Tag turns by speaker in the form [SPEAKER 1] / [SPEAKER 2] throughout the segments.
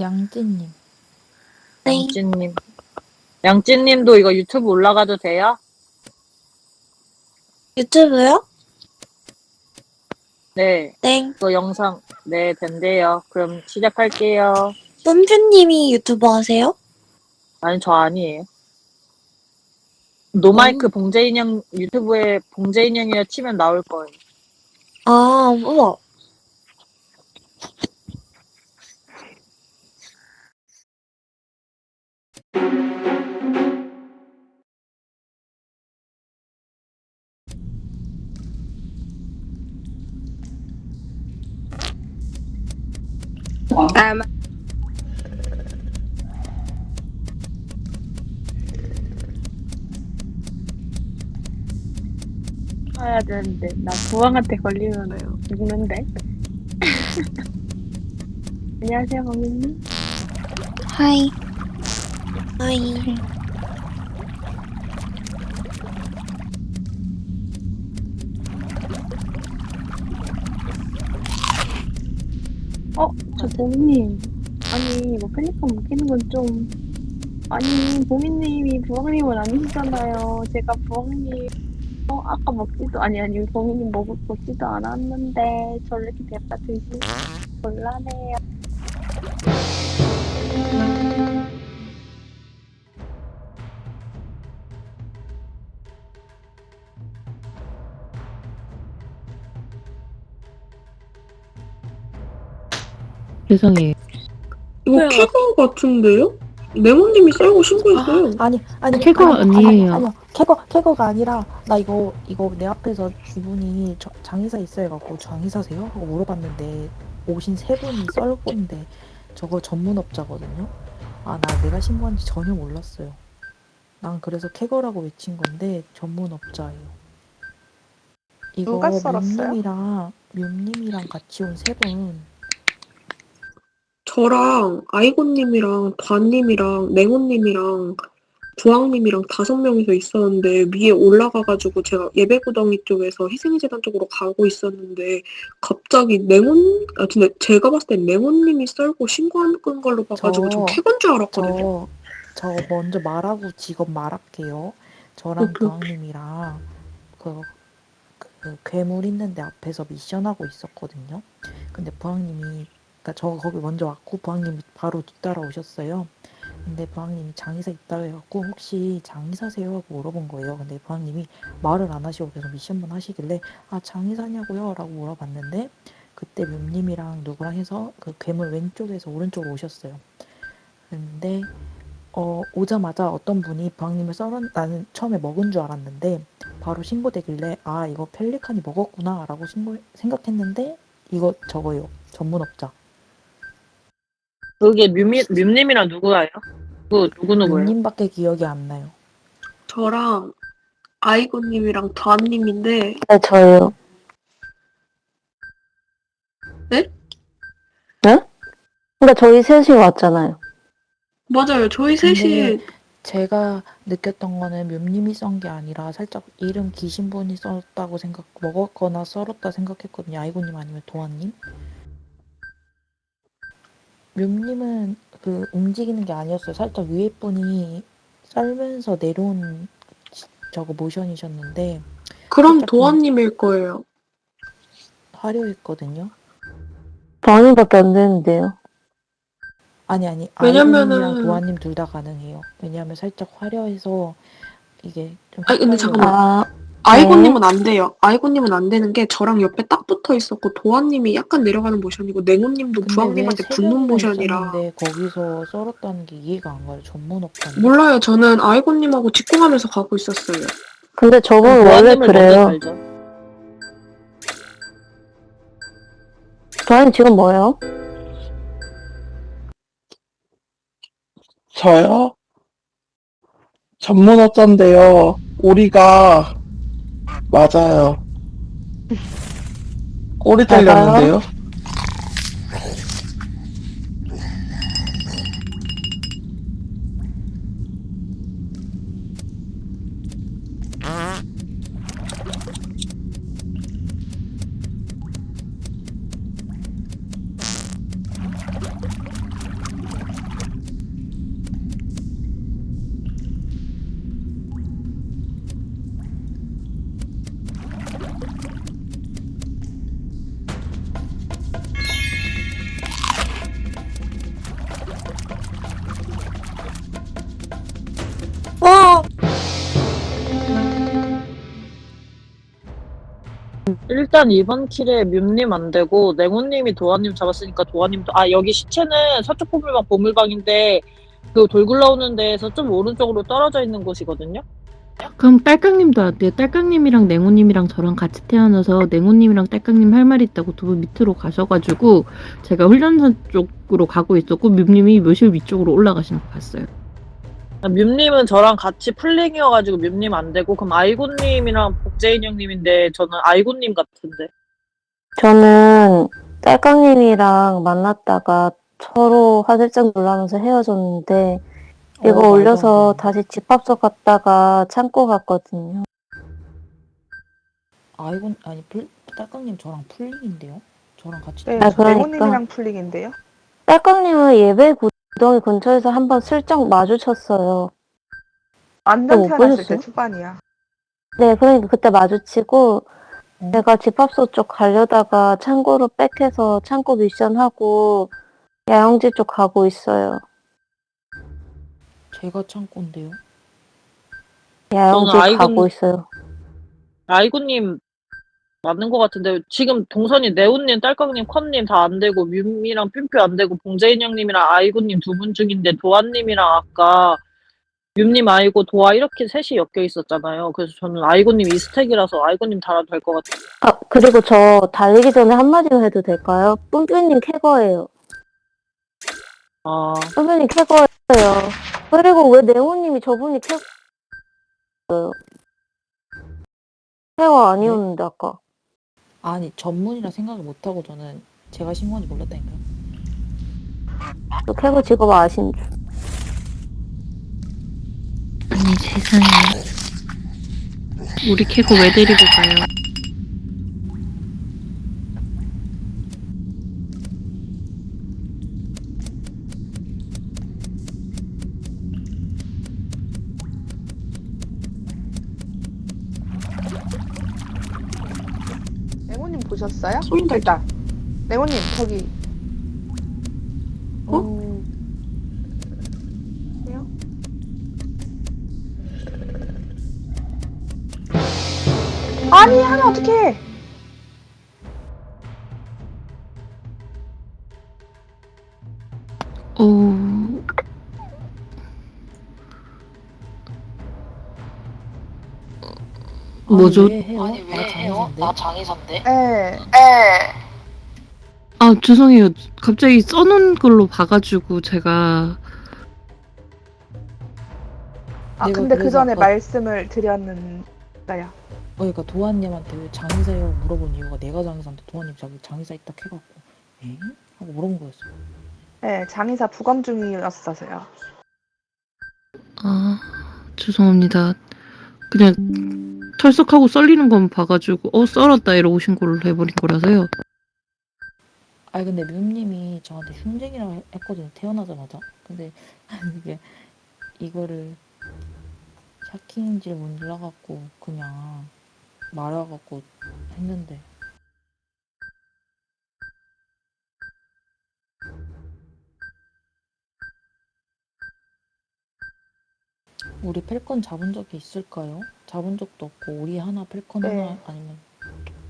[SPEAKER 1] 양찐님.
[SPEAKER 2] 네.
[SPEAKER 3] 양찐님. 양찐님도 이거 유튜브 올라가도 돼요?
[SPEAKER 2] 유튜브요?
[SPEAKER 3] 네.
[SPEAKER 2] 네.
[SPEAKER 3] 이거 영상, 네, 된대요. 그럼 시작할게요.
[SPEAKER 2] 똠주님이 유튜브 하세요?
[SPEAKER 3] 아니, 저 아니에요. 노마이크 봉제인형, 유튜브에 봉제인형이라 치면 나올 거예요.
[SPEAKER 2] 아, 우와.
[SPEAKER 4] 해야 되는데 나 부왕한테 걸리면은 죽는데. 안녕하세요, 범인님.
[SPEAKER 2] 하이. 하이.
[SPEAKER 4] 어, 저 범인님. 아니, 뭐 펠리컨 묶이는 건 좀. 아니, 범인님이 부왕님은 아니시잖아요. 제가 부왕님. 어, 아까 먹지도 아니 아니 범인님 먹 먹지도 않았는데 저를 이렇게 대파 드시 곤란해요.
[SPEAKER 1] 세상에.
[SPEAKER 5] 이거? 캐거 같은데요? 네모님이 썰고 신고했어요.
[SPEAKER 6] 아니 아니
[SPEAKER 1] 캐거
[SPEAKER 6] 아니,
[SPEAKER 1] 아니에요.
[SPEAKER 6] 아니, 캐거 캐거가 아니라 나 이거 이거 내 앞에서 이분이 저, 장의사 있어 해갖고 장의사세요 하고 물어봤는데 오신 세 분이 썰고인데 저거 전문업자거든요. 아 나 내가 신고한지 전혀 몰랐어요. 난 그래서 캐거라고 외친 건데 전문업자예요. 이거
[SPEAKER 4] 누가 썰었어요?
[SPEAKER 6] 뮤님이랑 뮤님이랑 같이 온 세 분.
[SPEAKER 5] 저랑 아이고님이랑 đoàn 님이랑 냉호님이랑 부왕님이랑 다섯 명이서 있었는데 위에 올라가가지고 제가 예배구덩이 쪽에서 희생재단 쪽으로 가고 있었는데 갑자기 냉혼 아 근데 제가 봤을 땐 냉호님이 썰고 신고한 걸로 봐가지고 전
[SPEAKER 6] 저-
[SPEAKER 5] 캐건 줄 알았거든요.
[SPEAKER 6] 저, 저 먼저 말하고 직업 말할게요. 저랑
[SPEAKER 5] 오케이,
[SPEAKER 6] 부왕님이랑 그, 그 괴물 있는데 앞에서 미션하고 있었거든요. 근데 부왕님이 그러니까 저 거기 먼저 왔고 부왕님이 바로 뒤따라 오셨어요. 근데 부왕님이 장의사 있다고 해갖고 혹시 장의사세요? 하고 물어본 거예요. 근데 부왕님이 말을 안 하시고 계속 미션만 하시길래 아 장의사냐고요? 라고 물어봤는데 그때 묘님이랑 누구랑 해서 그 괴물 왼쪽에서 오른쪽으로 오셨어요. 근데 어, 오자마자 어떤 분이 부왕님을 썰어 나는 처음에 먹은 줄 알았는데 바로 신고되길래 아 이거 펠리칸이 먹었구나 라고 신고 생각했는데 이거 저거요 전문업자
[SPEAKER 3] 그게 뮤미, 뮤님이랑 누구예요? 그, 누구 누구예요?
[SPEAKER 6] 뮤님밖에 기억이 안 나요
[SPEAKER 5] 저랑 아이고님이랑 đoàn 님인데
[SPEAKER 7] 네, 저요.
[SPEAKER 5] 네?
[SPEAKER 7] 네? 그러니까 저희 셋이 왔잖아요.
[SPEAKER 5] 맞아요. 저희 셋이
[SPEAKER 6] 제가 느꼈던 거는 묘님이 썬게 아니라 살짝 이름 기신 분이 썼다고 생각 먹었거나 썰었다 생각했거든요 아이고님 아니면 도안님 묘님은 그 움직이는 게 아니었어요 살짝 위에 분이 썰면서 내려온 지- 저거 모션이셨는데
[SPEAKER 5] 그럼
[SPEAKER 6] 살짝
[SPEAKER 5] 도원님일 거예요.
[SPEAKER 6] 화려했거든요
[SPEAKER 7] 반이밖에 안 되는데요.
[SPEAKER 6] 아니 아니
[SPEAKER 5] 왜냐면은-
[SPEAKER 6] 도안님 둘 다 가능해요 왜냐하면 살짝 화려해서 이게 좀
[SPEAKER 5] 아니, 근데
[SPEAKER 6] 헷갈려요.
[SPEAKER 5] 잠깐만.
[SPEAKER 7] 아,
[SPEAKER 5] 아이고님은 안 돼요. 아이고님은 안 되는 게 저랑 옆에 딱 붙어 있었고 도환님이 약간 내려가는 모션이고 냉호님도
[SPEAKER 6] 근데
[SPEAKER 5] 부왕님한테 붙는 모션이라
[SPEAKER 6] 있었는데 거기서 썰었다는 게 이해가 안 가요. 전문 업자인데.
[SPEAKER 5] 몰라요. 저는 아이고님하고 직공하면서 가고 있었어요.
[SPEAKER 7] 근데 저분 원래
[SPEAKER 3] 먼저
[SPEAKER 7] 그래요. 도안이 지금 뭐예요?
[SPEAKER 8] 저요? 전문업자인데요. 우리가 맞아요. 꼬리 잘렸는데요.
[SPEAKER 3] 일단 이번 킬에 뮤님 안 되고 냉호님이 도아님 잡았으니까 도아님도 아 여기 시체는 서쪽 보물방 보물방인데 그 돌 굴러오는 데에서 좀 오른쪽으로 떨어져 있는 곳이거든요.
[SPEAKER 1] 그럼 딸깍님도 안 돼요. 딸깍님이랑 냉호님이랑 저랑 같이 태어나서 냉호님이랑 딸깍님 할말 있다고 두 분 밑으로 가셔가지고 제가 훈련소 쪽으로 가고 있었고 뮤님이 묘실 위쪽으로 올라가시는 거 봤어요.
[SPEAKER 3] 뮤님은 저랑 같이 플링이어가지고 뮤님 안 되고 그럼 아이고님이랑 복제인 형님인데 저는 아이고님 같은데.
[SPEAKER 7] 저는 딸깡님이랑 만났다가 서로 화들짝 놀라면서 헤어졌는데 이거
[SPEAKER 6] 어,
[SPEAKER 7] 올려서
[SPEAKER 6] 돼.
[SPEAKER 7] 다시 집합소 갔다가 창고 갔거든요.
[SPEAKER 6] 아이고 아니 풀 딸깍님 저랑 풀링인데요. 저랑 같이
[SPEAKER 9] 네,
[SPEAKER 7] 아, 그러니까.
[SPEAKER 9] 레몬님이랑 풀링인데요.
[SPEAKER 7] 딸깡님은 예배 구 덩이 근처에서 한번 슬쩍 마주쳤어요.
[SPEAKER 9] 완전
[SPEAKER 7] 어, 못
[SPEAKER 9] 태어났을 때
[SPEAKER 7] 보셨어요?
[SPEAKER 9] 초반이야.
[SPEAKER 7] 네, 그러니까 그때 마주치고
[SPEAKER 6] 어?
[SPEAKER 7] 내가 집합소 쪽 가려다가 창고로 백해서 창고 미션하고 야영지 쪽 가고 있어요.
[SPEAKER 6] 제가 창고인데요.
[SPEAKER 7] 야영지
[SPEAKER 3] 저는 아이고-
[SPEAKER 7] 가고 있어요.
[SPEAKER 3] 아이고님 맞는 것 같은데 지금 동선이 네온님, 딸깍님, 컨님 다 안 되고 뮤미랑 뮨뮨 안 되고 봉제인 형님이랑 아이고님 두 분 중인데 도아님이랑 아까 뮤님 아이고 도아 이렇게 셋이 엮여 있었잖아요. 그래서 저는 아이고님 이스택이라서 아이고님 달아도 될 것 같아요.
[SPEAKER 7] 아, 그리고 저 달리기 전에 한마디만 해도 될까요? 뿜뿜님 캐거예요.
[SPEAKER 3] 아
[SPEAKER 7] 뿜뿜님 캐거예요. 그리고 왜 네오님이 저분이 캐거예요? 캐거 아니었는데 아까.
[SPEAKER 6] 아니 전문이라 생각을 못하고 저는 제가 신고한지 몰랐다니까요.
[SPEAKER 7] 저 캐거 직업 아신 줄.
[SPEAKER 1] 아니 세상에. 우리 캐고 왜 데리고 가요?
[SPEAKER 9] 보셨어요?
[SPEAKER 5] 쏘인다
[SPEAKER 9] 일단 레몬님 저기
[SPEAKER 6] 어?
[SPEAKER 9] 왜요? 아니 하면 어떡해
[SPEAKER 1] 어... 뭐죠?
[SPEAKER 6] 아니, 왜 해요? 나 장의사인데.
[SPEAKER 1] 예아 죄송해요. 갑자기 써놓은 걸로 봐가지고 제가
[SPEAKER 9] 아
[SPEAKER 6] 내가
[SPEAKER 9] 근데 그
[SPEAKER 6] 그래서
[SPEAKER 9] 전에
[SPEAKER 6] 아까-
[SPEAKER 9] 말씀을 드렸는데요
[SPEAKER 6] 어, 그러니까 도아님한테 왜 장의사요 물어본 이유가 내가 장의사인데 도아님 자기 장의사 있다 해갖고 에? 하고 물어본 거였어.
[SPEAKER 9] 예 장의사 부검 중이었어서요
[SPEAKER 1] 아 죄송합니다. 그냥 털썩하고 썰리는 건 봐가지고 어 썰었다 이러고 걸로 해버린 거라서요.
[SPEAKER 6] 아니 근데 뮤님이 저한테 흉쟁이라고 했거든요 태어나자마자. 근데 이게 이거를 샤킹인지 몰라갖고 그냥 말아갖고 했는데 우리 펠컨 잡은 적이 있을까요? 잡은 적도 없고 우리 하나 펠컨
[SPEAKER 9] 네.
[SPEAKER 6] 하나 아니면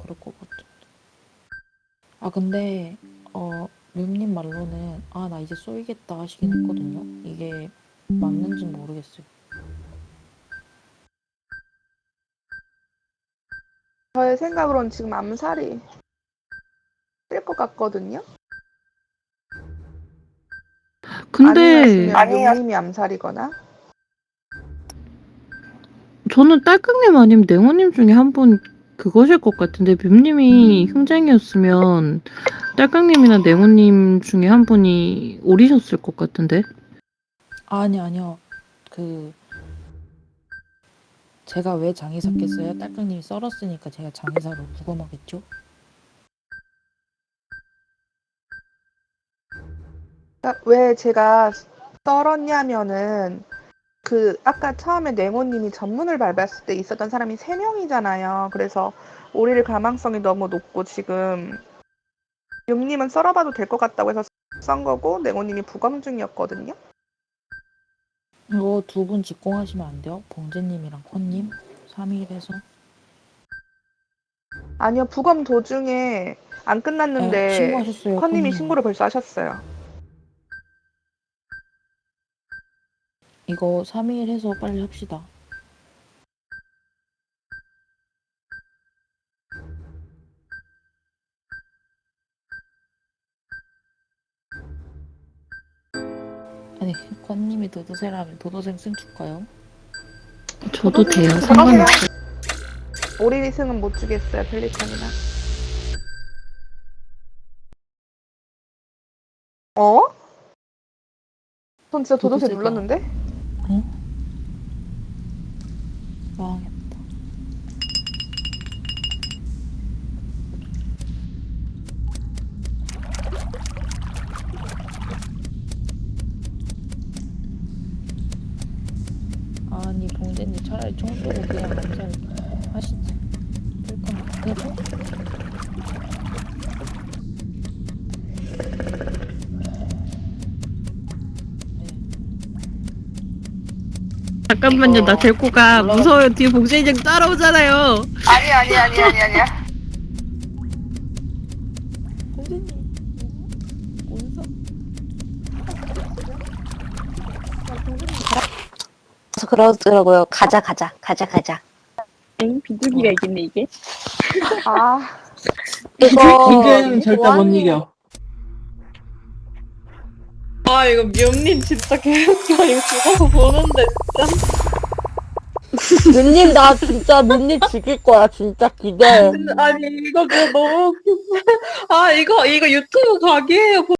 [SPEAKER 6] 그럴 것 같아. 아 근데 어 뮤님 말로는 아 나 이제 쏘이겠다 하시긴 했거든요. 이게 맞는지 는 모르겠어요.
[SPEAKER 9] 저의 생각으로는 지금 암살이 뜰 것 같거든요
[SPEAKER 1] 근데
[SPEAKER 9] 아니었으면 용님이 암살이거나
[SPEAKER 1] 저는 딸깍님 아니면 냉호님 중에 한 분 그것일 것 같은데 빔님이 흉쟁이였으면 딸깍님이나 냉호님 중에 한 분이 오리셨을 것 같은데
[SPEAKER 6] 아니 아니요. 그 제가 왜 장의사겠어요? 딸깍님이 썰었으니까 제가 장의사로 부검하겠죠?
[SPEAKER 9] 그러니까 왜 제가 썰었냐면은 그 아까 처음에 네모님이 전문을 밟았을 때 있었던 사람이 세 명이잖아요. 그래서 오릴 가망성이 너무 높고 지금 육님은 썰어봐도 될 것 같다고 해서 썬 거고 네모님이 부검 중이었거든요.
[SPEAKER 6] 이거 두 분 직공하시면 안 돼요? 봉제님이랑 컨님 3일 해서
[SPEAKER 9] 아니요, 부검 도중에 안
[SPEAKER 6] 네,
[SPEAKER 9] 끝났는데
[SPEAKER 6] 신고하셨어요.
[SPEAKER 9] 컨님이
[SPEAKER 6] 컨님.
[SPEAKER 9] 신고를 벌써 하셨어요.
[SPEAKER 6] 이거 3일 해서 빨리 합시다. 아니, 권님이 도도새라면 도도샘 쓴 줄까요?
[SPEAKER 1] 저도 돼요. 상관없어요.
[SPEAKER 9] 오리리승은 못 주겠어요, 펠리컨이나. 어? 전 진짜 도도새. 눌렀는데?
[SPEAKER 6] 망했다. 아니 봉제님 차라리 청소를 그냥 남자 하시지. 그러니까 그래도
[SPEAKER 1] 잠깐만요. 나 데리고 가. 무서워요. 뒤에 봉쇄인장 따라오잖아요.
[SPEAKER 9] 아니, 아니, 아니, 아니, 아니야.
[SPEAKER 7] 그래서 그러더라고요. 가자, 가자, 가자, 가자.
[SPEAKER 4] 엥? 비둘기가 이겼네, 이게?
[SPEAKER 9] 아,
[SPEAKER 7] 이거
[SPEAKER 8] 문제는 절대 못 이겨.
[SPEAKER 10] 아 이거 미엄님 진짜 개웃겨 이거 죽어서 보는데
[SPEAKER 7] 민님 나 진짜 민님 죽일 거야. 진짜 기대해.
[SPEAKER 10] 아니 이거 그거 너무 웃겼어 아 이거 이거 유튜브 각이에요